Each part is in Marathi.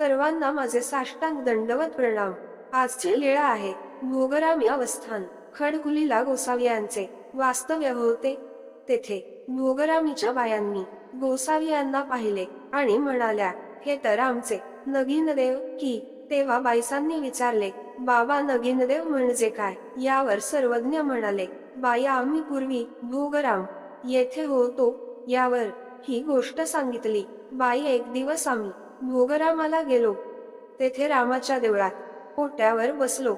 सर्वांना माझे साष्टांग दंडवत प्रणाम. आजची लीळा आहे. भोगरामी अवस्थान. खडकुलीला गोसावी यांचे. वास्तव्य होते तेथे. भोगरामीच्या बायांनी गोसावी यांना पाहिले आणि म्हणाल्या हे तर आमचे. नगीनदेव की. तेव्हा बाईसांनी विचारले बाबा नगीनदेव म्हणजे काय? यावर सर्वज्ञ म्हणाले बाई आम्ही पूर्वी भोगराम येथे होतो. यावर ही गोष्ट सांगितली. बाई एक दिवस आम्ही भोगरामाला गेलो. तेथे रामाच्या देवळात पोट्यावर बसलो.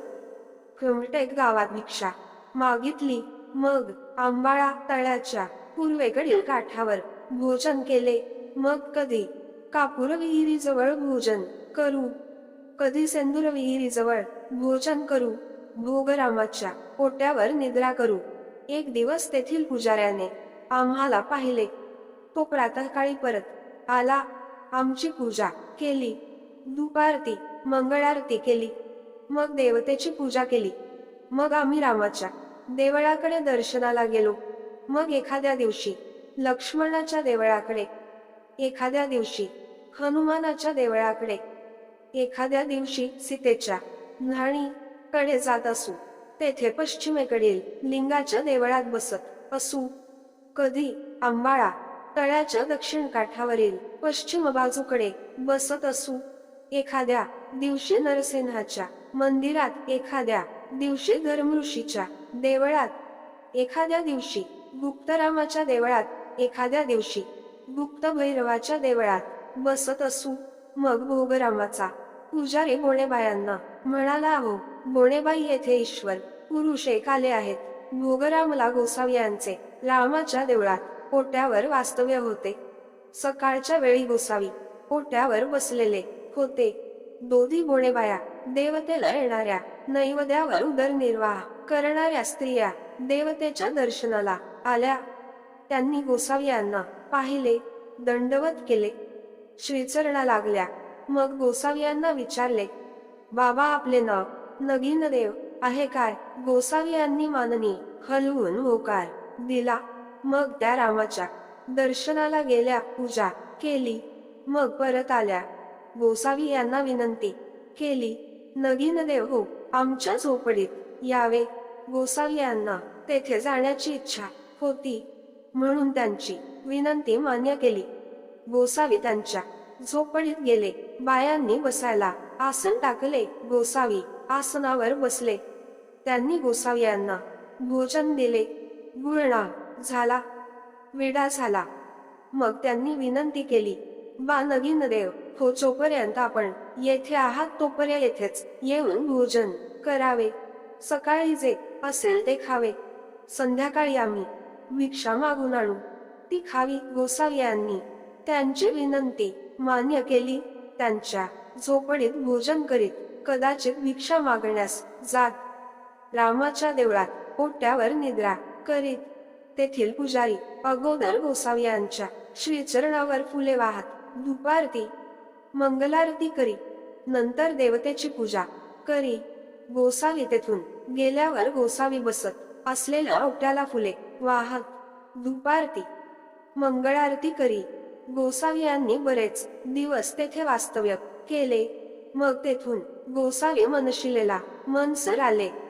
कुमटेक गावात भिक्षा. मागितली. मग आंबाळा तळ्याच्या पूर्वेकडील काठावर भोजन केले. मग कधी कापूर विहिरीजवळ भोजन करू. कधी सेंदूर विहिरीजवळ भोजन करू. भोगरामाच्या पोट्यावर निद्रा करू. एक दिवस तेथील पुजाऱ्याने आम्हाला पाहिले. तो प्रातःकाळी परत आला. आमची पूजा केली. दुपारती मंगळारती केली. मग देवतेची पूजा केली. मग आम्ही रामाच्या देवळाकडे दर्शनाला गेलो. मग एखाद्या दिवशी लक्ष्मणाच्या देवळाकडे एखाद्या दिवशी हनुमानाच्या देवळाकडे एखाद्या दिवशी सीतेच्या न्हाणी कडे जात असू तेथे पश्चिमेकडील लिंगाच्या देवळात बसत असू. कधी आंबाळा तळ्याच्या दक्षिण काठावरील पश्चिम बाजूकडे बसत असू एखाद्या दिवशी नरसिंहाच्या मंदिरात एखाद्या दिवशी धर्मऋषीच्या देवळात एखाद्या दिवशी गुप्तरामाच्या देवळात एखाद्या दिवशी गुप्त भैरवाच्या देवळात बसत असू मग भोगरामाचा पुजारी बोणेबायांना म्हणाला अहो बोणेबाई येथे ईश्वर पुरुष एक आले आहेत. भोगरामला गोसावी यांचे रामाच्या देवळात पोट्यावर वास्तव्य होते. सकाळच्या वेळी गोसावी पोट्यावर बसलेले होते. दोधी गोणेबाया देवतेला येणाऱ्या नैवेद्यावर उदरनिर्वाह करणाऱ्या स्त्रिया देवतेच्या दर्शनाला आल्या. त्यांनी गोसावी यांना पाहिले दंडवत केले. श्रीचरणा लागल्या. मग गोसावी यांना विचारले बाबा आपले नाव नगीन देव आहे काय गोसावी यांनी माननी हलवून होकार दिला. मग त्या रामाच्या दर्शनाला गेल्या पूजा केली. मग परत आल्या. गोसावी यांना विनंती केली नगीन देव हो आमच्या झोपडीत यावे. गोसावी यांना तेथे जाण्याची इच्छा होती. म्हणून त्यांची विनंती मान्य केली. गोसावी त्यांच्या झोपडीत गेले. बायांनी बसायला आसन टाकले. गोसावी आसनावर बसले. त्यांनी गोसावी यांना भोजन दिले. गुळणा झाला. वेडा झाला. मग त्यांनी विनंती केली बा नगीन देव हो जोपर्यंत आपण येथे आहात तोपर्यंत येथेच येऊन भोजन करावे. सकाळी जे असेल ते खावे. संध्याकाळी आम्ही भिक्षा मागून आणू. ती खावी गोसावी यांनी त्यांची विनंती मान्य केली. त्यांच्या झोपडीत भोजन करीत कदाचित भिक्षा मागण्यास जात. रामाच्या देवळात ओट्यावर निद्रा करीत तेथील पुजारी अगोदर गोसावी यांच्या श्रीचरणावर फुले वाहत दुपारती मंगलारती करी नंतर देवतेची पूजा करी. गोसावी तेथून गेल्यावर गोसावी बसत असलेल्या ओट्याला फुले वाहत दुपारती मंगळारती करी. गोसावी यांनी बरेच दिवस तेथे वास्तव्य केले. मग तेथून गोसावी मनशिलेला मनसर आले.